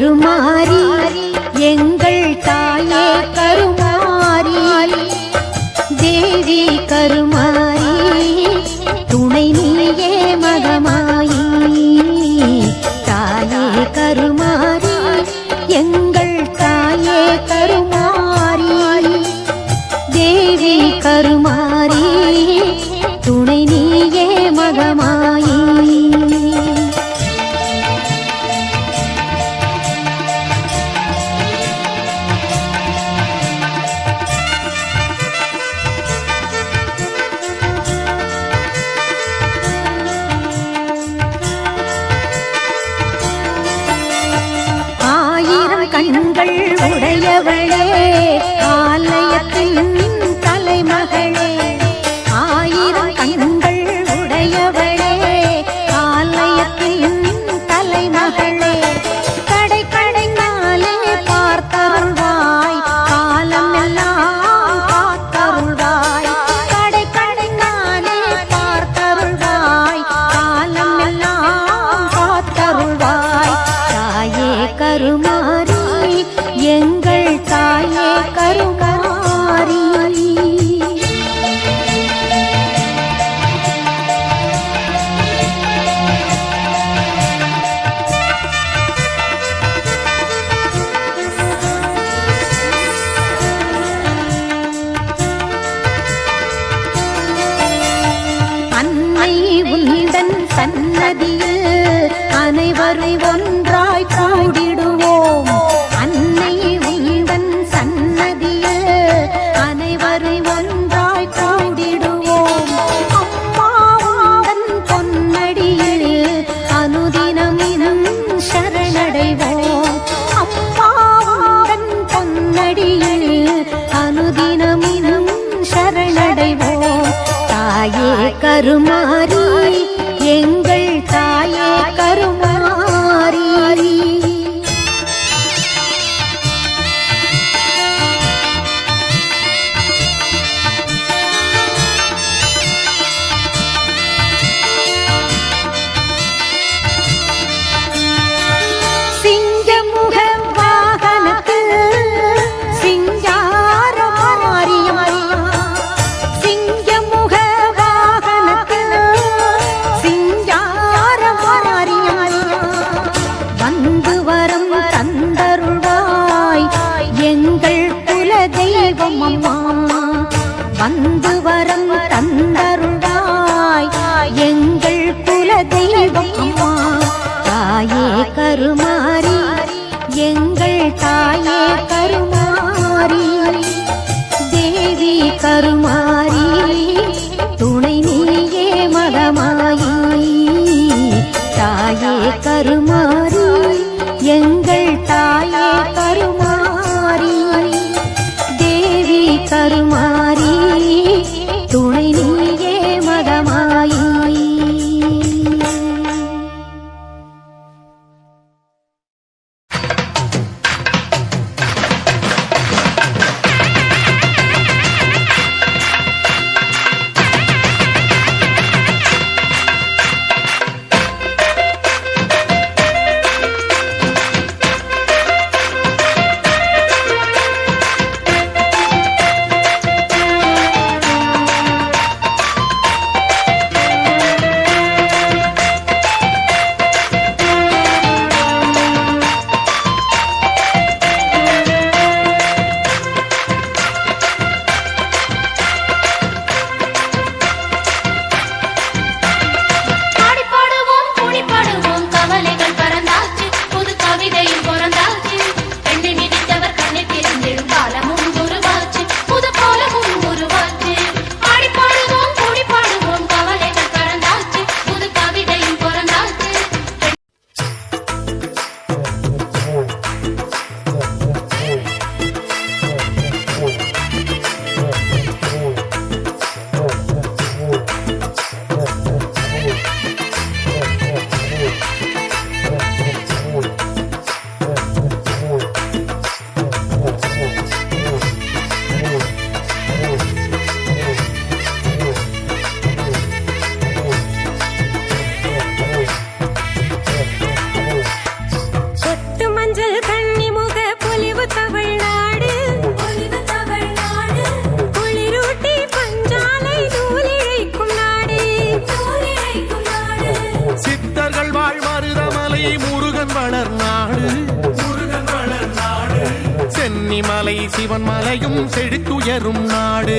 கருமாரி கருமாரி மலையும் செழித்துயரும் நாடு.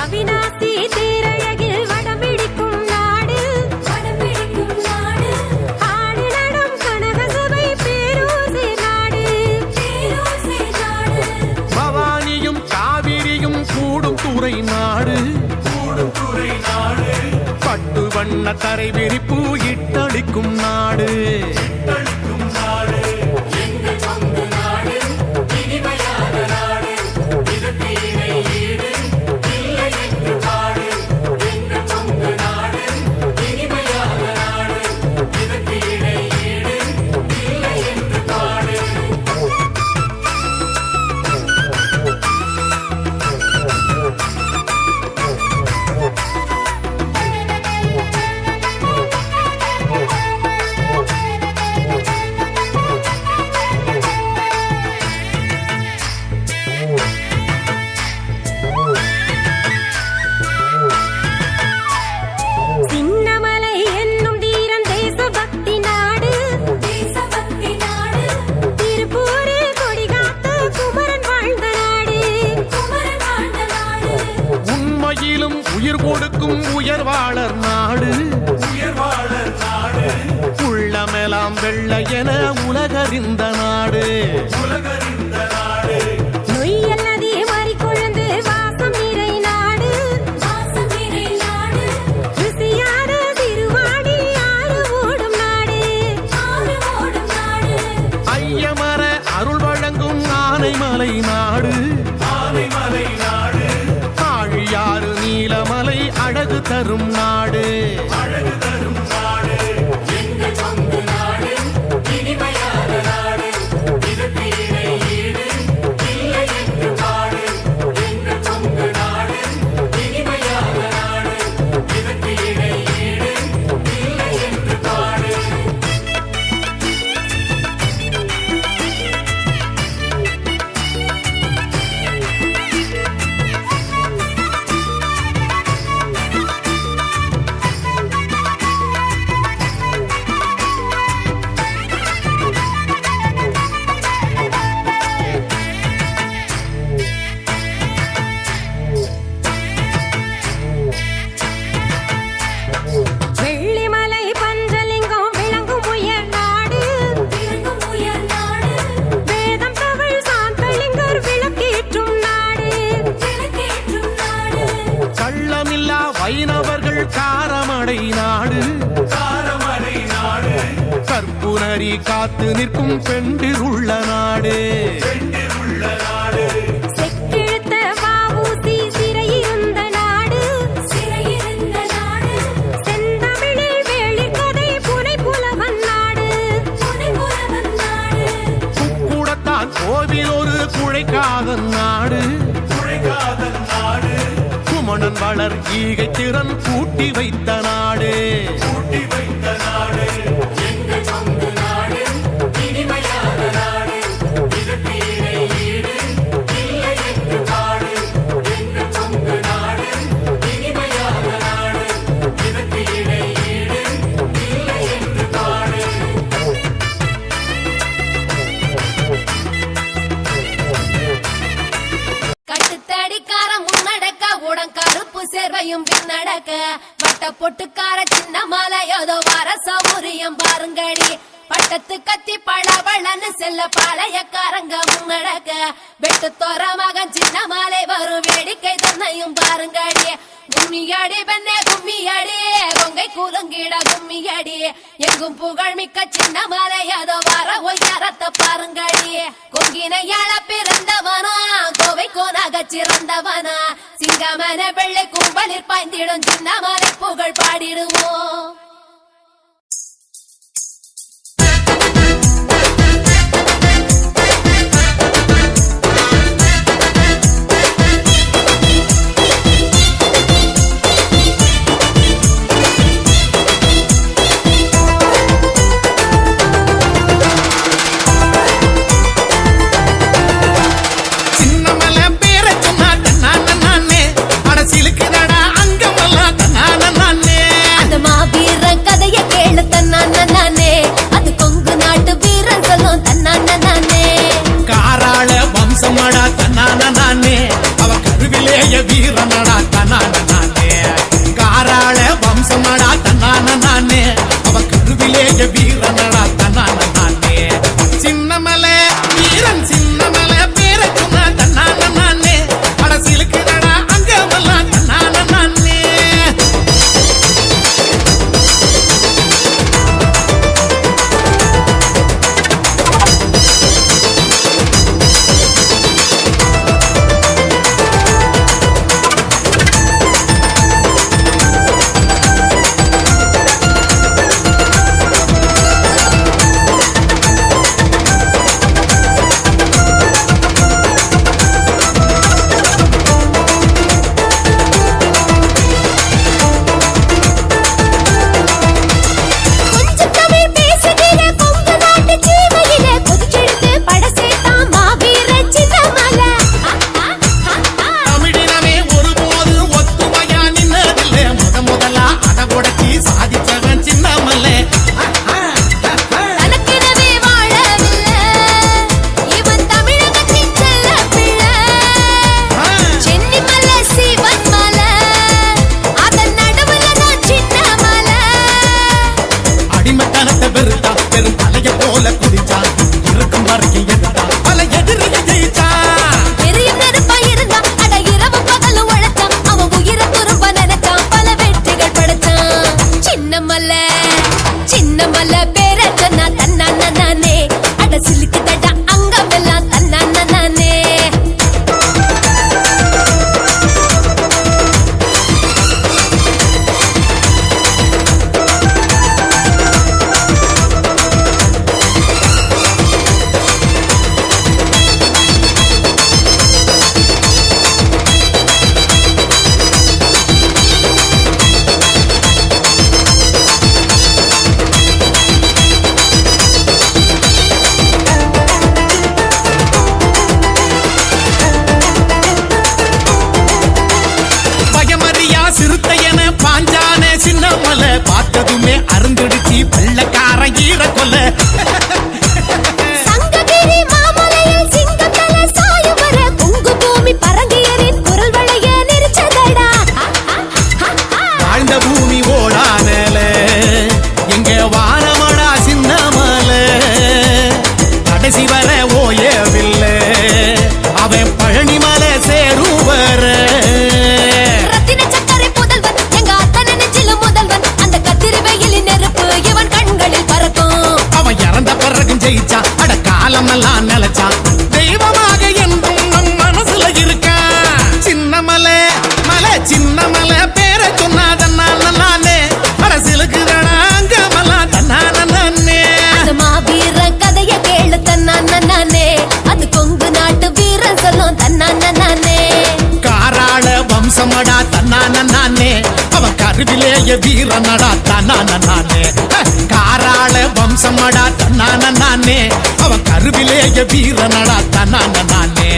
அவிநாசி தேரழகில் வடம்பிடிக்கும் நாடு. ஆடு நடம் கனகசபை பேரூசி நாடு. பேரூசி நாடு பவானியும் காவிரியும் கூடும் துறை நாடு. பட்டு வண்ண தரை விரிப்பு இட்டளிக்கும் நாடு. அழகு தரும் நாடு. குமணன் ஈகை திறன் கூட்டி வைத்த நாடு. கிடக்க வட்ட பொட்டுக்கார சின்ன மலை ஏதோ வர சௌரியம் பாருங்கடி. பட்டத்து கத்தி பழபழன்னு செல்ல பாளையக்காரங்க முன்னடக்க. வெட்டு தோற மகன் சின்ன மாலை வரும் வேடிக்கை தன்னையும் பாருங்கடி. கும்மியாடி பெண்ணே கும்மியாடி கொங்கை கூலுங்கிட கும்மியாடி எங்கும் புகழ் மிக்க சின்ன மாலை அதோ வர ஒய்யாரத்தை பாருங்கடி. கொங்கினையாள பிறந்தவனா கோவை கோனாக சிறந்தவனா. சிங்கமன வெள்ளை கும்பலில் பாய்ந்திடும் சின்ன மாலை புகழ் பாடிடுவோம் கருவிலேய வீரனடா தன்னான நானே.